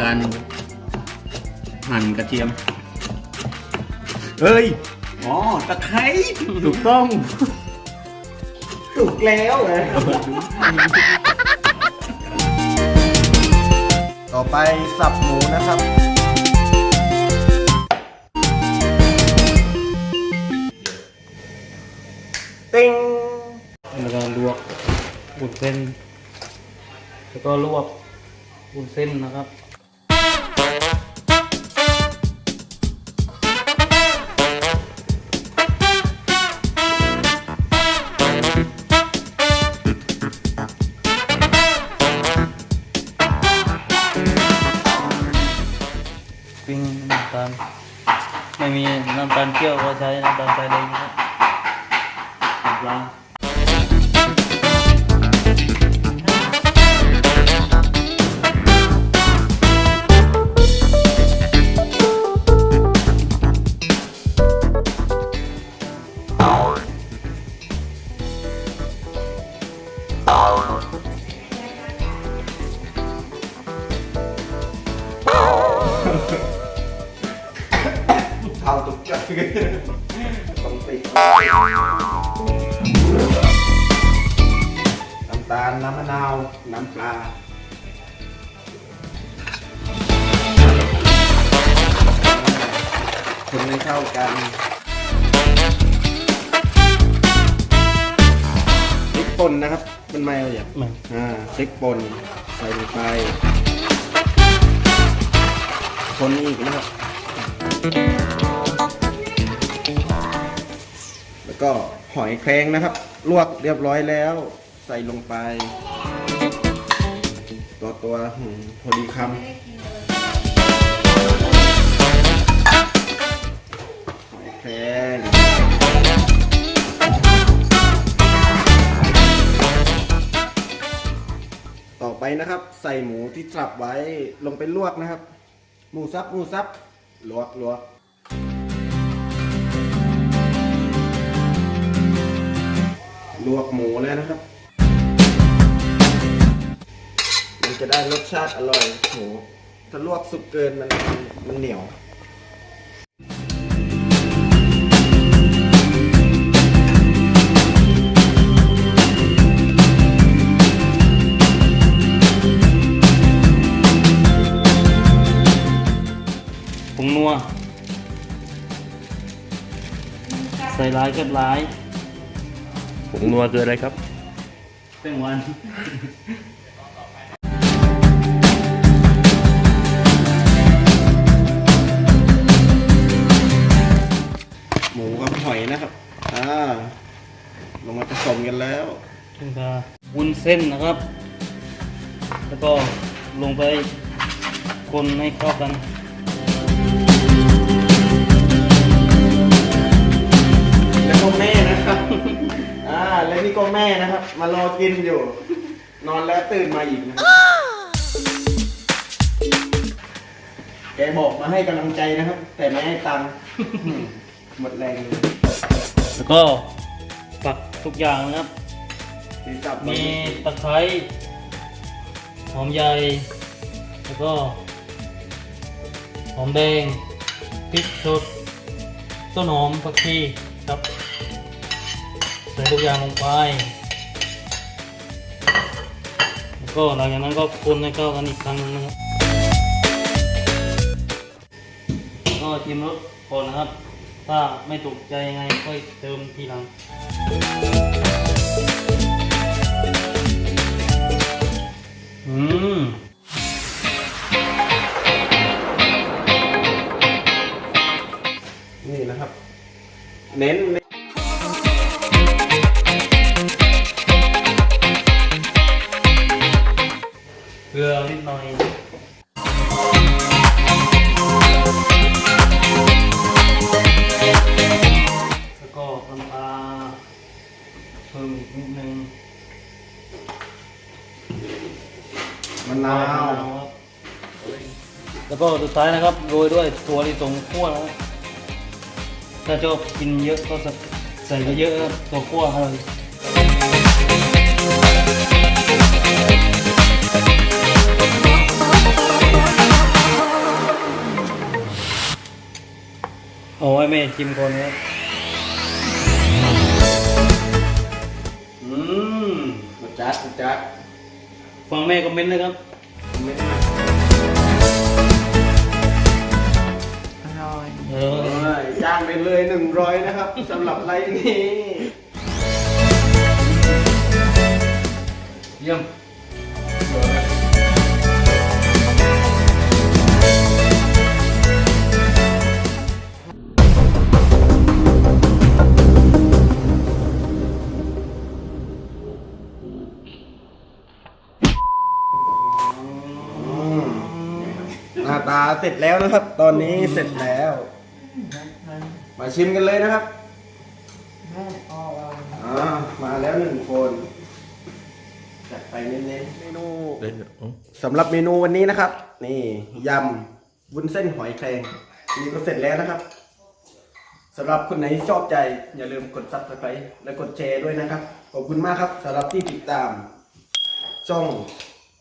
การหั่นกระเทียม เฮ้ย อ๋อ ตะไคร้ ถูกต้อง ถูกแล้วเลยต่อไปสับหมูนะครับ ติ้ง แล้วก็ลวกบุนเส้น แล้วก็ลวก บุนเส้นนะครับปิ้งน้ำตาลไม่มีน้ำตาลเคี่ยวก็ใช้น้ำตาลทรายแดงนะครับน้ำปลา เท้าตุกจักต้องติดน้ำตาลน้ำมะนาว น้ำปลาคนให้เข้ากันพริกป่นนะครับ มันไม่เอาอย่างอ่าพริกป่นใส่ลงไป คนอีกนะครับ แล้วก็หอยแครงนะครับ ลวกเรียบร้อยแล้ว ใส่ลงไป ตัวตัวพอดีคำหอยแครงต่อไปนะครับ ใส่หมูที่สับไว้ลงไปลวกนะครับ หมูซับหมูซับลวกลวกลวกหมูแล้วนะครับ มันจะได้รสชาติอร่อยหมูถ้าลวกสุกเกินมันมันเหนียว ใส่ร้ายก็ร้ายผงนัวคืออะไรครับแป้งหวานหมูกับหอยนะครับ อ่า ลงมาผสมกันแล้วถึงจะวุ้นเส้นนะครับ แล้วก็ลงไปคนให้เข้ากัน ก็แม่นะครับ อ่า แล้วนี่ก็แม่นะครับ มารอกินอยู่ นอนแล้วตื่นมาอีกนะครับแกบอกมาให้กำลังใจนะครับ แต่ไม่ให้ตังค์ หมดแรงแล้วก็ปักทุกอย่างนะครับที่จับไว้มีตะไคร้หอมใหญ่ แล้วก็ หอมแดงพริกสดต้นหอมผักชีครับใส่ทุกอย่างลงไป แล้วก็หลังจากนั้นก็คนให้เข้ากันอีกครั้งหนึงนะครับก็ชิมรสก่อนนะครับ ถ้าไม่ถูกใจยังไงค่อยเติมทีหลังอืมนี่นะครับ เน้น เกลือนิดหน่อยแล้วก็น้ำปลาเพิ่มอีกนิดนึงมะนาวครับแล้วก็สุดท้ายนะครับโรยด้วยถั่วลิสงคั่วนะครับถ้าชอบกินเยอะก็ใส่เยอะๆครับตัวคั่วอร่อย โอ้ยแม่ชิมก่อนครับอืมมาจัดมาจัดฟังแม่คอมเมนต์เลยครับไม่ได้อร่อยเอเอออจ้างไปเลยหนึ่งร้อยนะครับสำหรับไลน์นี้ เยี่ยม ตาเสร็จแล้วนะครับ ตอนนี้เสร็จแล้ว มาชิมกันเลยนะครับอ่ามาแล้วหนึ่งคนจัดไปเน้นๆเมนูสำหรับเมนูวันนี้นะครับ นี่ยำวุ้นเส้นหอยแครงนี่ก็เสร็จแล้วนะครับสำหรับคนไหนชอบใจ อย่าลืมกดซับสไครต์และกดแชร์ด้วยนะครับ ขอบคุณมากครับสำหรับที่ติดตาม ช่อง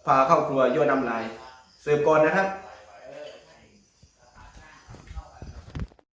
พาเข้าครัวยั่วนำลายเสิร์ฟก่อนนะครับ